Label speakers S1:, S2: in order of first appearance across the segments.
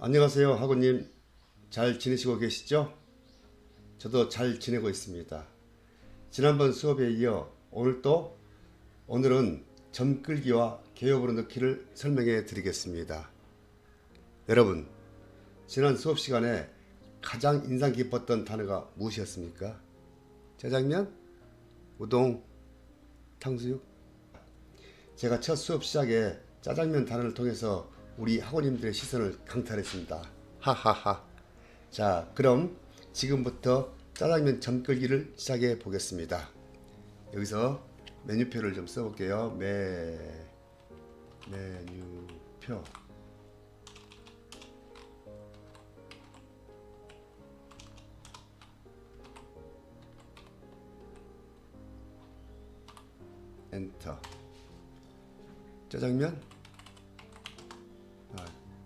S1: 안녕하세요, 학우님. 잘 지내시고 계시죠? 저도 잘 지내고 있습니다. 지난번 수업에 이어 오늘 또 오늘은 점 끌기와 개요으로 넣기를 설명해 드리겠습니다. 여러분, 지난 수업 시간에 가장 인상 깊었던 단어가 무엇이었습니까? 짜장면, 우동, 탕수육. 제가 첫 수업 시작에 짜장면 단어를 통해서 우리 학원님들의 시선을 강탈했습니다. 하하하. 자, 그럼 지금부터 짜장면 점 끌기를 시작해 보겠습니다. 여기서 메뉴표를 좀 써볼게요. 메 메뉴표. 엔터. 짜장면.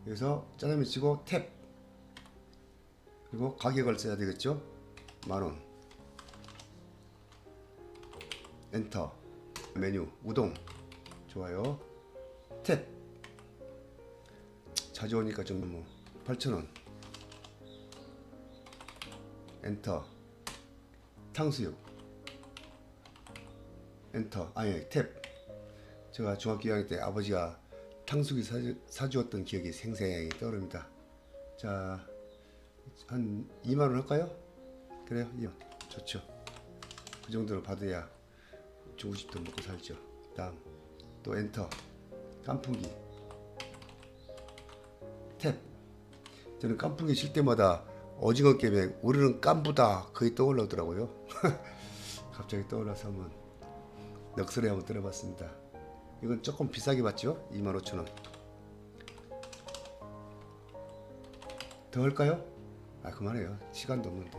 S1: 아, 여기서 짜장면 치고 탭. 그리고 가격을 써야 되겠죠? 만 원. 엔터. 메뉴 우동. 좋아요. 탭. 자주 오니까 좀 뭐. 8,000원. 엔터. 탕수육. 엔터. 아니, 탭. 제가 중학교 2학년 때 아버지가 탕수육이 사주, 사주었던 기억이 생생히 떠오릅니다. 자, 한 2만 원 할까요? 그래요, 이요. 좋죠. 그 정도로 받아야 조금씩도 먹고 살죠. 다음 또 엔터, 깐풍기, 탭. 저는 깐풍기 칠 때마다 오징어 게임에 우리는 깐부다 거의 떠올라오더라고요. 갑자기 떠올라서 한번 넋소리 한번 들어봤습니다. 이건 조금 비싸게 받죠? 25,000원. 더 할까요? 아 그만해요. 시간도 없는데.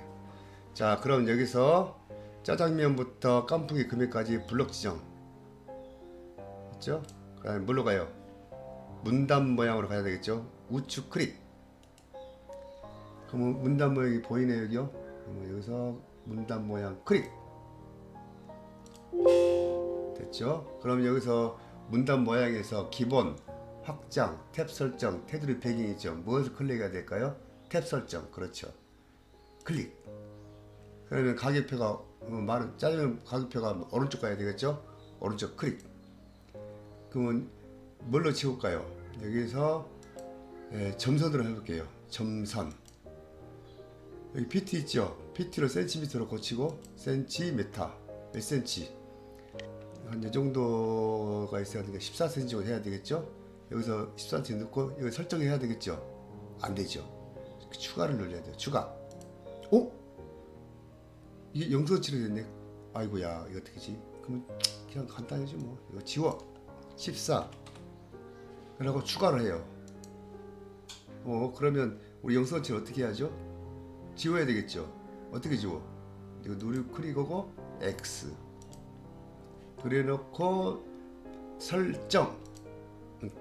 S1: 자 그럼 여기서 짜장면부터 깐풍기 금액까지 블록 지정. 있죠? 그 다음에 뭘로 가요? 문단 모양으로 가야 되겠죠? 우측 클릭. 그러면 문단 모양이 보이네요 여기요. 그러면 여기서 문단 모양 클릭. 됐죠? 그럼 여기서 문단 모양에서 기본, 확장, 탭 설정, 테두리 배경 있죠? 무엇을 클릭해야 될까요? 탭 설정, 그렇죠. 클릭. 그러면 가격표가 어, 많은 짜장면 가격표가 오른쪽 가야 되겠죠? 오른쪽 클릭. 그러면 뭘로 치울까요? 여기서 예, 점선으로 해볼게요. 점선. 여기 PT 있죠? PT로 센티미터로 고치고 센티미터 몇 센치? 한 이 정도가 있어야 되니까 14cm 정도 해야 되겠죠? 여기서 14cm 넣고 여기 설정해야 되겠죠? 안 되죠. 추가를 눌러야 돼요. 추가. 어? 이게 0cm로 됐네. 아이고야 이거 어떻게 지? 그러면 그냥 간단하지 뭐. 이거 지워. 14. 그러고 추가를 해요. 어 그러면 우리 0cm를 어떻게 해야죠? 지워야 되겠죠? 어떻게 지워? 이거 누르 클릭하고 X. 그래놓고 설정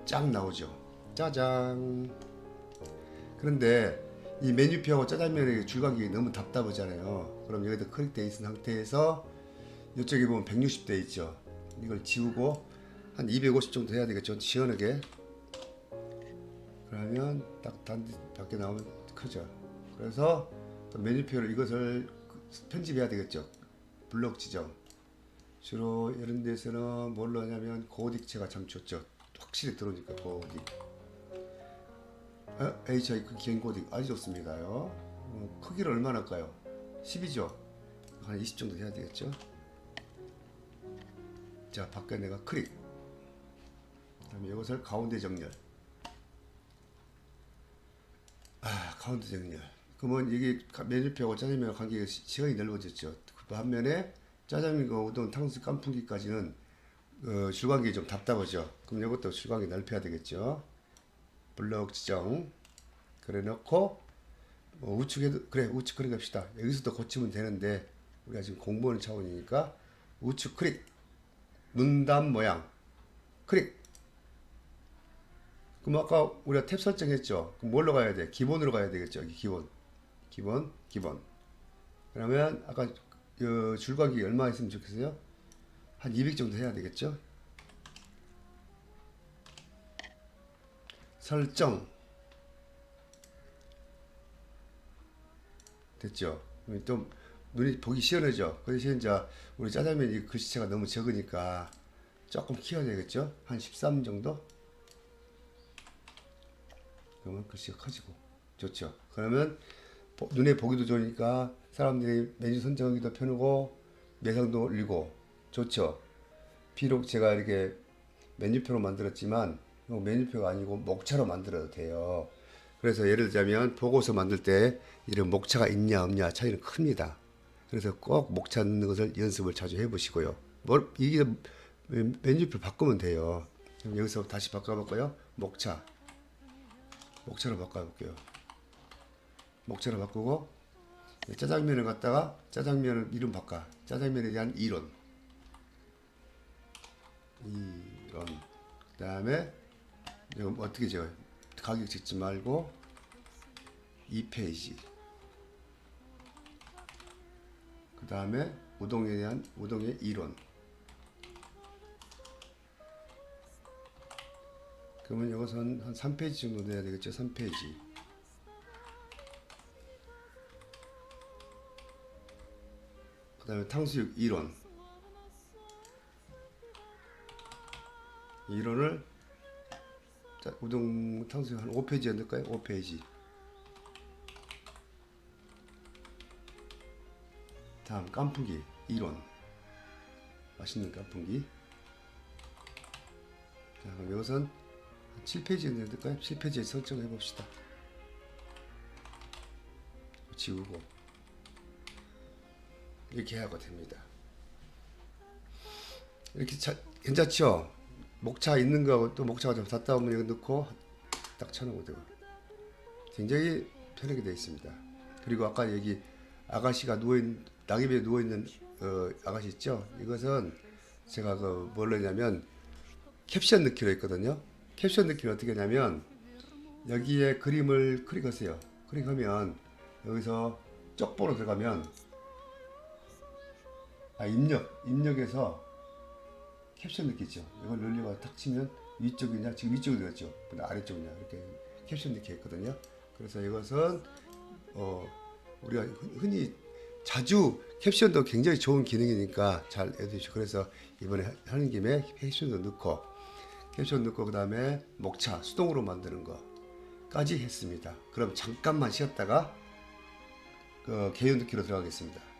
S1: 쫙 나오죠. 짜장. 그런데 이 메뉴표하고 짜장면의 줄감기 너무 답답하잖아요. 그럼 여기다 클릭돼 있는 상태에서 이쪽에 보면 160대 있죠. 이걸 지우고 한 250 정도 해야 되겠죠. 시원하게. 그러면 딱 단지 밖에 나오면 크죠. 그래서 또 메뉴표를 이것을 편집해야 되겠죠. 블록 지정. 주로 이런 데서는 뭘로 하냐면 고딕체가 참 좋죠. 확실히 들어오니까 고딕. 어? HI 그 기행 고딕 아주 좋습니다요. 어, 크기를 얼마나 할까요? 10이죠. 한 20 정도 해야 되겠죠. 자, 밖에 내가 클릭. 그다음에 이것을 가운데 정렬. 아, 가운데 정렬. 그러면 이게 메뉴표하고 짜장면과 관계가 시- 시간이 넓어졌죠. 그 반면에 짜장면과 우동, 탕수육, 깐풍기까지는 어, 줄광기 좀 답답하죠. 그럼 이것도 줄광기 넓혀야 되겠죠. 블록 지정. 그래 놓고 뭐 우측에도 그래 우측 클릭 합시다. 여기서도 고치면 되는데 우리가 지금 공부하는 차원이니까 우측 클릭. 문단 모양 클릭. 그럼 아까 우리가 탭 설정했죠. 그럼 뭘로 가야 돼? 기본으로 가야 되겠죠. 여기 기본. 기본, 기본. 그러면 아까 그 줄박이 얼마 있으면 좋겠어요? 한 200 정도 해야 되겠죠? 설정 됐죠? 좀 눈이 보기 시원해져. 그래서 이제 우리 짜장면 이 글씨체가 그 너무 적으니까 조금 키워야 되겠죠? 한 13 정도? 그러면 그 글씨가 커지고 좋죠. 그러면 눈에 보기도 좋으니까 사람들이 메뉴 선정하기도 편하고 매상도 올리고 좋죠. 비록 제가 이렇게 메뉴표로 만들었지만 이거 메뉴표가 아니고 목차로 만들어도 돼요. 그래서 예를 들자면 보고서 만들 때 이런 목차가 있냐 없냐 차이는 큽니다. 그래서 꼭 목차 넣는 것을 연습을 자주 해보시고요. 뭘 이게 메뉴표 바꾸면 돼요. 그럼 여기서 다시 바꿔볼까요? 목차. 목차로 바꿔볼게요. 목차로 바꾸고 짜장면을 갖다가 짜장면을 이름 바꿔. 짜장면에 대한 이론. 이런. 그 다음에 이거 어떻게 죠 가격 짓지 말고 2페이지. 그 다음에 우동에 대한 우동의 이론. 그러면 이것은 한 3페이지 정도 돼야 되겠죠? 3페이지. 그 다음에 탕수육 이론. 이론을 자, 우동 탕수육 한 5페이지에 넣을까요? 5페이지. 다음 깐풍기 이론. 맛있는 깐풍기. 자, 그럼 이것은 한 7페이지에 넣을까요? 7페이지에 설정해 봅시다. 지우고 이렇게 하고 됩니다. 이렇게 자, 괜찮죠? 목차 있는 거하고 또 목차가 좀 닿다 보면 이거 넣고 딱 쳐놓으면 되고 굉장히 편하게 되어 있습니다. 그리고 아까 여기 아가씨가 누워 있는 낙엽에 누워 있는 어, 아가씨 있죠? 이것은 제가 그 뭘로 했냐면 캡션 넣기로 했거든요. 캡션 넣기를 어떻게 하냐면 여기에 그림을 클릭하세요. 클릭하면 여기서 쪽보로 들어가면 아 입력 입력에서 캡션 넣기죠. 이걸 눌려가 탁 치면 위쪽이냐 지금 위쪽이 되었죠. 근데 아래쪽이냐 이렇게 캡션 넣기 했거든요. 그래서 이것은 어 우리가 흔- 흔히 자주 캡션도 굉장히 좋은 기능이니까 잘 해두시고 그래서 이번에 하- 하는 김에 캡션도 넣고 캡션 넣고 그 다음에 목차 수동으로 만드는 거까지 했습니다. 그럼 잠깐만 쉬었다가 그 개요 넣기로 들어가겠습니다.